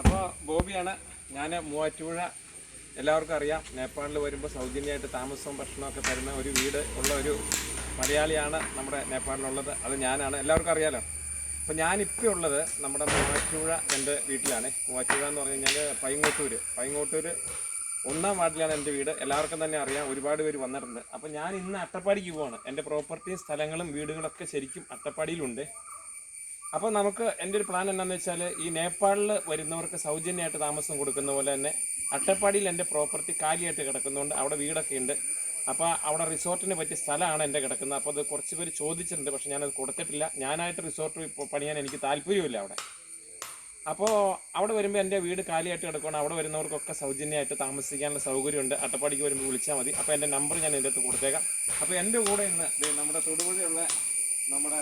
അപ്പോൾ ബോബിയാണ് ഞാൻ മൂവാറ്റുപുഴ എല്ലാവർക്കും അറിയാം. നേപ്പാളിൽ വരുമ്പോൾ സൗജന്യമായിട്ട് താമസവും ഭക്ഷണമൊക്കെ തരുന്ന ഒരു വീട് ഉള്ള ഒരു മലയാളിയാണ് നമ്മുടെ നേപ്പാളിലുള്ളത്. അത് ഞാനാണ്. എല്ലാവർക്കും അറിയാലോ? അപ്പോൾ ഞാനിപ്പോൾ ഉള്ളത് നമ്മുടെ മൂവാറ്റുപുഴ എന്റെ വീട്ടിലാണ്. മൂവാറ്റുപുഴ എന്ന് പറഞ്ഞു കഴിഞ്ഞാൽ പൈങ്ങോട്ടൂർ പൈങ്ങോട്ടൂർ ഒന്നാം വാർഡിലാണ് എന്റെ വീട്. എല്ലാവർക്കും തന്നെ അറിയാം. ഒരുപാട് പേര് വന്നിട്ടുണ്ട്. അപ്പോൾ ഞാൻ ഇന്ന് അട്ടപ്പാടിക്ക് പോവാണ്. എന്റെ പ്രോപ്പർട്ടിയും സ്ഥലങ്ങളും വീടുകളൊക്കെ ശരിക്കും അട്ടപ്പാടിയിലുണ്ട്. അപ്പോൾ നമുക്ക് എന്റെ ഒരു പ്ലാൻ എന്താണെന്ന് വെച്ചാൽ ഈ നേപ്പാളിൽ വരുന്നവർക്ക് സൗജന്യമായിട്ട് താമസം കൊടുക്കുന്ന പോലെ തന്നെ അട്ടപ്പാടിയിൽ എന്റെ പ്രോപ്പർട്ടി കാലിയായിട്ട് കിടക്കുന്നുണ്ട് അവിടെ വീടൊക്കെ ഉണ്ട്. അപ്പോൾ അവിടെ റിസോർട്ടിന് പറ്റിയ സ്ഥലമാണ് എന്റെ കിടക്കുന്നത്. അപ്പോൾ അത് കുറച്ച് പേര് ചോദിച്ചിട്ടുണ്ട് പക്ഷേ ഞാനത് കൊടുത്തിട്ടില്ല. ഞാനായിട്ട് റിസോർട്ട് പണിയാൻ എനിക്ക് താല്പര്യമില്ല അവിടെ. അപ്പോൾ അവിടെ വരുമ്പോൾ എന്റെ വീട് കാലിയായിട്ട് കിടക്കുകയാണ് അവിടെ വരുന്നവർക്കൊക്കെ സൗജന്യമായിട്ട് താമസിക്കാനുള്ള സൗകര്യമുണ്ട്. അട്ടപ്പാടിക്ക് വരുമ്പോൾ വിളിച്ചാൽ മതി. അപ്പോൾ എന്റെ നമ്പർ ഞാൻ എന്റെ അടുത്ത് കൊടുത്തേക്കാം. അപ്പോൾ എന്റെ കൂടെ ഇന്ന് നമ്മുടെ തൊടുപുഴയുള്ള നമ്മുടെ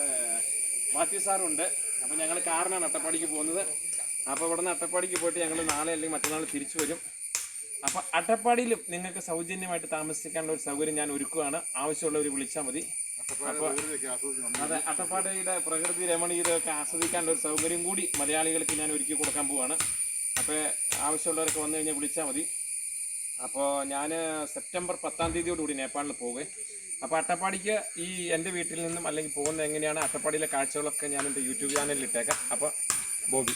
മാത്യു സാറുണ്ട്. അപ്പോൾ ഞങ്ങൾ കാറിനാണ് അട്ടപ്പാടിക്ക് പോകുന്നത്. അപ്പോൾ ഇവിടെ നിന്ന് അട്ടപ്പാടിക്ക് പോയിട്ട് ഞങ്ങൾ നാളെ അല്ലെങ്കിൽ മറ്റന്നാൾ തിരിച്ചു വരും. അപ്പോൾ അട്ടപ്പാടിയിലും നിങ്ങൾക്ക് സൗജന്യമായിട്ട് താമസിക്കാനുള്ള ഒരു സൗകര്യം ഞാൻ ഒരുക്കുകയാണ്. ആവശ്യമുള്ളവർ വിളിച്ചാൽ മതി. അപ്പോൾ അതെ അട്ടപ്പാടിയുടെ പ്രകൃതി രമണീയതയൊക്കെ ആസ്വദിക്കാനുള്ള ഒരു സൗകര്യം കൂടി മലയാളികൾക്ക് ഞാൻ ഒരുക്കി കൊടുക്കാൻ പോവാണ്. അപ്പോൾ ആവശ്യമുള്ളവരൊക്കെ വന്നു കഴിഞ്ഞാൽ വിളിച്ചാൽ മതി. അപ്പോൾ ഞാൻ സെപ്റ്റംബർ പത്താം തീയതിയോടുകൂടി നേപ്പാളിൽ പോകും അപ്പോൾ അട്ടപ്പാടിക്ക് ഈ എന്റെ വീട്ടിൽ നിന്നും അല്ലെങ്കിൽ പോകുന്നത് എങ്ങനെയാണ്? അട്ടപ്പാടിയിലെ കാഴ്ചകളൊക്കെ ഞാൻ എന്റെ യൂട്യൂബ് ചാനലിൽ ഇട്ടേക്കാം. അപ്പോൾ ബോബി.